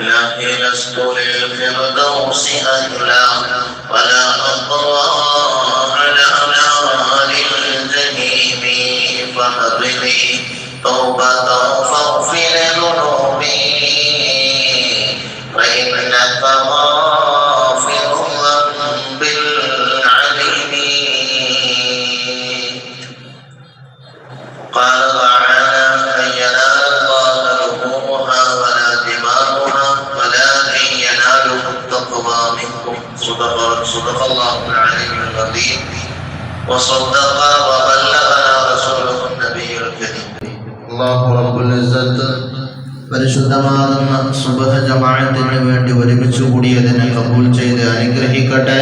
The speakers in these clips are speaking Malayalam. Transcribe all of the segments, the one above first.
إلهي لست للفردوس أهلا ولا أقوى على نار الجحيم فهب لي توبة فاغفر صدق صدق الله العلي العظيم وصدق وبلغنا رسوله النبي الكريم അള്ളാഹു റബ്ബുൽ ഇസ്സത്ത് പരിശുദ്ധമാകുന്ന സുബഹ ജമാഅത്തിന് വേണ്ടി ഒരുമിച്ച് കൂടിയതിനെ കബൂൽ ചെയ്ത് അനുഗ്രഹിക്കട്ടെ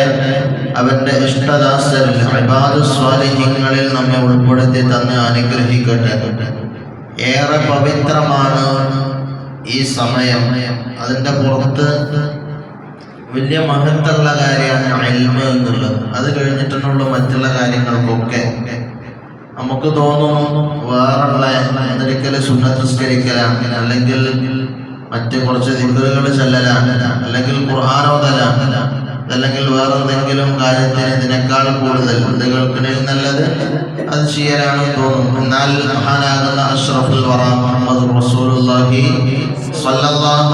അവന്റെ ഇഷ്ടദാസരിൽ ഇബാദു സ്വാലിഹ്യങ്ങളിൽ നമ്മെ ഉൾപ്പെടുത്തി തന്ന് അനുഗ്രഹിക്കട്ടെ ഏറെ പവിത്രമാണ് ഈ സമയം അതിൻ്റെ പുറത്ത് വലിയ മഹത്തുള്ള കാര്യമാണ് അൽമ എന്നുള്ളത്. അത് കഴിഞ്ഞിട്ടുള്ള മറ്റുള്ള കാര്യങ്ങൾക്കൊക്കെ നമുക്ക് തോന്നും വേറുള്ള എന്തൊരിക്കലും സുന്നസ്കരിക്കലാണ് അല്ലെങ്കിൽ മറ്റ് കുറച്ച് ദിക്കറുകൾ ചെല്ലലാണ്. അല്ലെങ്കിൽ ഖുർആാനോദലാണ് അല്ലെങ്കിൽ വേറെ എന്തെങ്കിലും കാര്യത്തിന് ഇതിനേക്കാൾ കൂടുതൽ ഇത് നല്ലത് അത് ചെയ്യാനാണ് തോന്നും. എന്നാൽ മഹാനാകുന്ന അഷ്റഫുൽ വറ മുഹമ്മദ് റസൂലുള്ളാഹി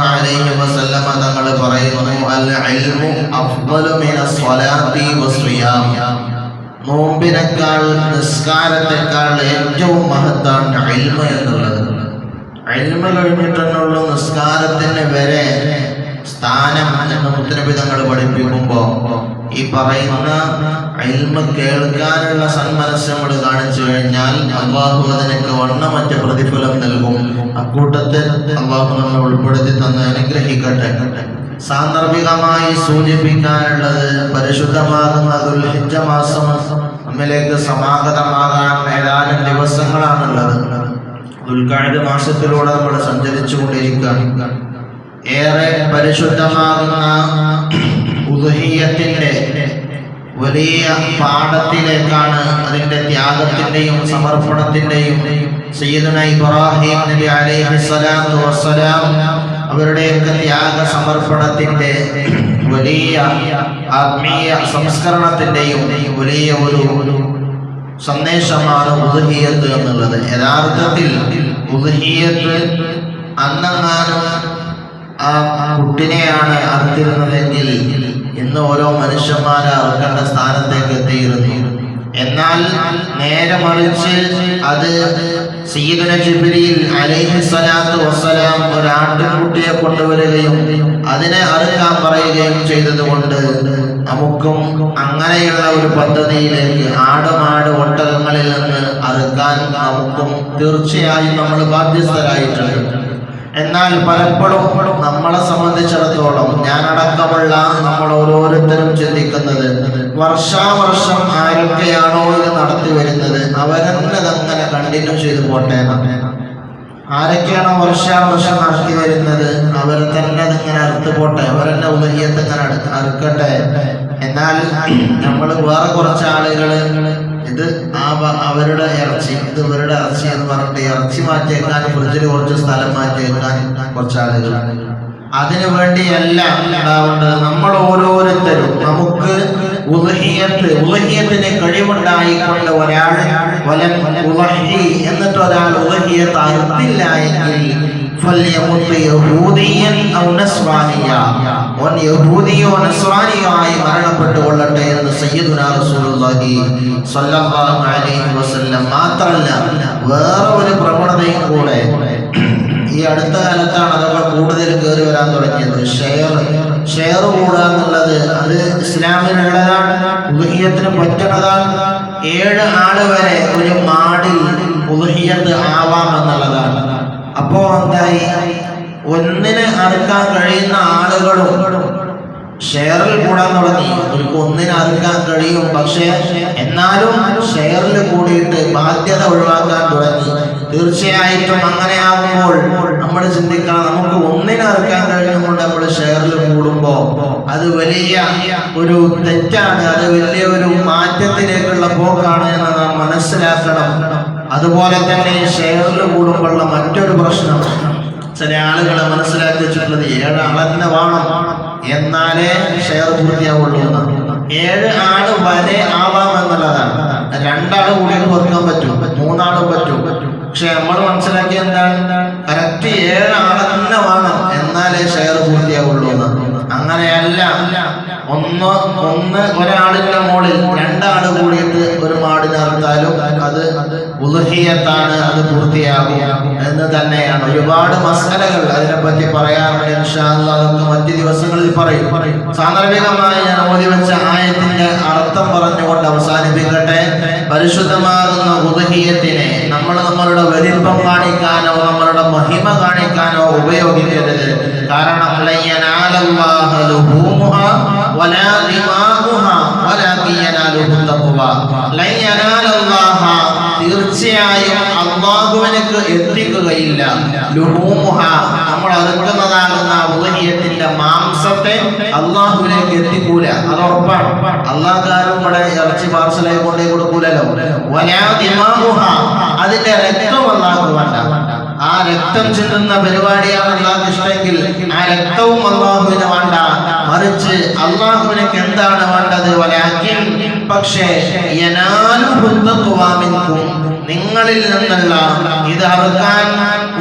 അലൈഹി വസല്ലമ തങ്ങൾ പറയുന്നു ഇൽമു അഫ്ദലു മിനസ് സ്വലാത്തി വസ്സിയാം. നോമ്പിനേക്കാൾ നിസ്കാരത്തെക്കാൾ ഏറ്റവും മഹത്താണ് അൽമ എന്നുള്ളത്. അൽമ കഴിഞ്ഞിട്ടെന്നുള്ള നിസ്കാരത്തിന് വരെ സ്ഥാനം എന്ന് മുത്തനബി തങ്ങൾ പഠിപ്പിക്കുമ്പോൾ ഈ പറയുന്ന അൽമ കേൾക്കാനുള്ള സന്മനസ് നമ്മൾ കാണിച്ചു കഴിഞ്ഞാൽ അള്ളാഹു അതിനൊക്കെ വണ്ണമറ്റ പ്രതിഫലം നൽകും. അക്കൂട്ടത്തിൽ അള്ളാഹു നമ്മെ ഉൾപ്പെടുത്തി തന്ന് അനുഗ്രഹിക്കട്ടെ. സാന്ദർഭികമായി സൂചിപ്പിക്കാനുള്ളത് പരിശുദ്ധമാകുന്ന ദുൽഹിജ്ജ മാസം നമ്മിലേക്ക് സമാഗതമാകാൻ ഏതാനും ദിവസങ്ങളാണുള്ളത്. ദുൽഖഅദ് മാസത്തിലൂടെ നമ്മൾ സഞ്ചരിച്ചു കൊണ്ടിരിക്കുകയാണ് ഏറെ പരിശുദ്ധമാകുന്ന ഉദുഹീയത്തിന്റെ വലിയ പാഠത്തിലേക്കാണ് അതിന്റെ ത്യാഗത്തിന്റെയും സമർപ്പണത്തിന്റെയും സയ്യിദുന ഇബ്രാഹിം നബി അലൈഹി സ്വലാത്തു വസ്സലാം അവരുടെയൊക്കെ ത്യാഗ സമർപ്പണത്തിന്റെ വലിയ ആത്മീയ സംസ്കരണത്തിന്റെയും വലിയ ഒരു സന്ദേശമാണ് ഉദുഹിയത്ത് എന്നുള്ളത്. യഥാർത്ഥത്തിൽ ഉദുഹിയത്ത് അന്നെങ്ങാനും ആ കുട്ടിനെയാണ് അറുത്തിരുന്നതെങ്കിൽ ഇന്ന് ഓരോ മനുഷ്യന്മാരെ അറുക്കേണ്ട സ്ഥാനത്തേക്ക് എത്തിയിരുന്നു. എന്നാൽ നേരെ മറിച്ച് അത് സയ്യിദുന ജിബ്രീൽ അലൈഹി സ്വലാത്തു വസ്സലാം ഒരു ആട്ടിൻകുട്ടിയെ കൊണ്ടുവരികയും അതിനെ അറുക്കാൻ പറയുകയും ചെയ്തതുകൊണ്ട് നമുക്കും അങ്ങനെയുള്ള ഒരു പദ്ധതിയിലേക്ക് ആടുമാട് ഒട്ടകങ്ങളിൽ നിന്ന് അറുക്കാൻ നമുക്കും തീർച്ചയായും നമ്മൾ ബാധ്യസ്ഥരായിട്ടുണ്ട് എന്നാൽ പലപ്പോഴും നമ്മളെ സംബന്ധിച്ചിടത്തോളം ഞാനടക്കമുള്ള നമ്മൾ ഓരോരുത്തരും ചിന്തിക്കുന്നത് വർഷാവർഷം ആരൊക്കെയാണോ ഇത് നടത്തി വരുന്നത് അവരെന്നെ തന്നെ കണ്ടിന്യൂ ചെയ്തു പോട്ടെ എന്നാണ്. ആരൊക്കെയാണോ വർഷാവർഷം നടത്തി വരുന്നത് അവർ തന്നെ അതിങ്ങനെ അറുത്ത് പോട്ടെ അവരെന്നെ ഉദയത്തെ ഇങ്ങനെ അറുക്കട്ടെ. എന്നാൽ നമ്മൾ വേറെ കുറച്ച് ആളുകൾ ഇത് ആ അവരുടെ ഇറച്ചി ഇത് ഇവരുടെ ഇറച്ചി എന്ന് പറഞ്ഞിട്ട് ഇറച്ചി മാറ്റിയേക്കാൻ ഫ്രിഡ്ജിൽ കുറച്ച് സ്ഥലം മാറ്റിയേക്കാൻ കുറച്ച് ആളുകൾ അതിനു വേണ്ടിയല്ല ഉണ്ടാവേണ്ടത്. നമ്മൾ ഓരോരുത്തരും നമുക്ക് ഉദഹിയത്ത് ഉദഹിയത്തിന് കഴിവുണ്ടായിക്കൊണ്ട് ഒരാൾ വലം ഉദഹി എന്നിട്ട് ഒരാൾ ഉദഹിയത്ത് അറുത്തില്ല എങ്കിൽ യഹൂദിയോ മരണപ്പെട്ടു എന്ന് സയ്യിദുന റസൂലുള്ളാഹി അലൈഹി വസല്ലം വേറെ ഒരു പ്രവണതയും കൂടെ ഈ അടുത്ത കാലത്താണ് അതൊക്കെ കൂടുതൽ കയറി വരാൻ തുടങ്ങിയത്. ഷെയർ ഷെയർ കൂടുക എന്നുള്ളത് അത് ഇസ്ലാമിനുള്ളതാണ് ഉദഹിയത്തിന് പറ്റണതാണ് ഏഴ് ആൾ വരെ ഒരു മാടിൽ ഉദഹിയത്ത് ആവാം എന്നുള്ളതാണ്. അപ്പോ എന്തായി? ഒന്നിന് അറുക്കാൻ കഴിയുന്ന ആളുകളും ഷെയറിൽ കൂടാൻ തുടങ്ങി. അവർക്ക് ഒന്നിന് അറുക്കാൻ കഴിയും. പക്ഷേ എന്നാലും ഷെയറിൽ കൂടിയിട്ട് ബാധ്യത ഒഴിവാക്കാൻ തുടങ്ങി. തീർച്ചയായിട്ടും അങ്ങനെ ആകുമ്പോൾ നമ്മൾ ചിന്തിക്കണം നമുക്ക് ഒന്നിനറക്കാൻ കഴിഞ്ഞുകൊണ്ട് നമ്മൾ ഷെയറിൽ കൂടുമ്പോൾ അത് വലിയ ഒരു തെറ്റാണ് അത് വലിയ ഒരു മാറ്റത്തിലേക്കുള്ള പോക്കാണ് എന്ന് നാം മനസ്സിലാക്കണം. അതുപോലെ തന്നെ ഷെയറിൽ കൂടുമ്പോഴുള്ള മറ്റൊരു പ്രശ്നം ചില ആളുകളെ മനസ്സിലാക്കിച്ചിട്ടുള്ളത് ഏഴ് ആളെന്നെ വേണം എന്നാലേ ഷെയർ പൂർത്തിയാവുള്ളൂ എന്നാണ്. ഏഴ് ആൾ വരെ ആവാം എന്നുള്ളതാണ് രണ്ടാൾ കൂടി വെക്കാൻ പറ്റും മൂന്നാളും പറ്റും പക്ഷെ നമ്മൾ മനസ്സിലാക്കിയ എന്താണ്? കറക്റ്റ് ഏഴ് ആളെ തന്നെ വേണം. എന്നാലേ ഷെയർ പൂർത്തിയാവുള്ളൂ അങ്ങനെയല്ല. ഒന്ന് ഒന്ന് ഒരാളിന്റെ മുകളിൽ രണ്ടാൾ കൂടിയിട്ട് ഒരു മാടിനെ അറുത്താലും അത് ഉലുഹിയത്താണ് അത് പൂർത്തിയാകും എന്ന് തന്നെയാണ്. ഒരുപാട് മസലകൾ അതിനെപ്പറ്റി പറയാറുണ്ട്. ഇൻഷാ അല്ലാഹ് അതൊക്കെ മറ്റു ദിവസങ്ങളിൽ പറയും. സാന്ദർഭികമായി ഞാൻ ഓതി വെച്ച ആയത്തിന്റെ അർത്ഥം പറഞ്ഞുകൊണ്ട് അവസാനിപ്പിക്കട്ടെ. പരിശുദ്ധമാകുന്ന ഉദഹീയത്തിനെ നമ്മൾ നമ്മളുടെ വലിപ്പം കാണിക്കാനോ നമ്മളുടെ മഹിമ കാണിക്കാനോ ഉപയോഗിക്കരുത്. കാരണം തീർച്ചയായും അള്ളാഹുവിനക്ക് എത്തിക്കുകയില്ല. നമ്മൾ അറുക്കുന്നതാകുന്ന ഉദഹീയത്തിന്റെ മാംസത്തെ അള്ളാഹുവിലേക്ക് എത്തിക്കൂല. അത് ഉറപ്പാണ്. അള്ളാഹുകാരും ഇവിടെ ഇറച്ചി പാർസലായി കൊണ്ടേ കൊടുക്കൂലല്ലോ. അതിന്റെ രക്തം അള്ളാഹു വേണ്ട. ആ രക്തം ചെല്ലുന്ന പരിപാടിയാണ് അള്ളാഹ് ഇഷ്ടമെങ്കിൽ ആ രക്തവും അള്ളാഹുവിന് വേണ്ട. മറിച്ച് അള്ളാഹുവിനക്ക് എന്താണ് വേണ്ടത്? പക്ഷേ നിങ്ങളിൽ നിന്നുള്ള ഇത് അറുക്കാൻ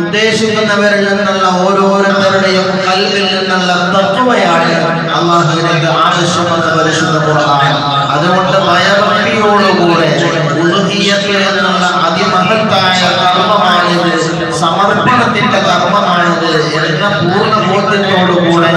ഉദ്ദേശിക്കുന്നവരിൽ നിന്നുള്ള ഓരോരുത്തരുടെയും കൽവിൽ നിന്നുള്ള തത്വയാണ് അള്ളാഹുവിനേക്ക് ആവശ്യമെന്ന് പരിശുദ്ധ ഖുർആൻ. അതുകൊണ്ട് ഭയഭക്തിയോടുകൂടെ ഉളുഹിയത്തിൽ നിന്നുള്ള അതിമഹത്തായ കർമ്മമാണിത് സമർപ്പണത്തിന്റെ കർമ്മമാണിത് എന്ന പൂർണ ബോധ്യത്തോടുകൂടെ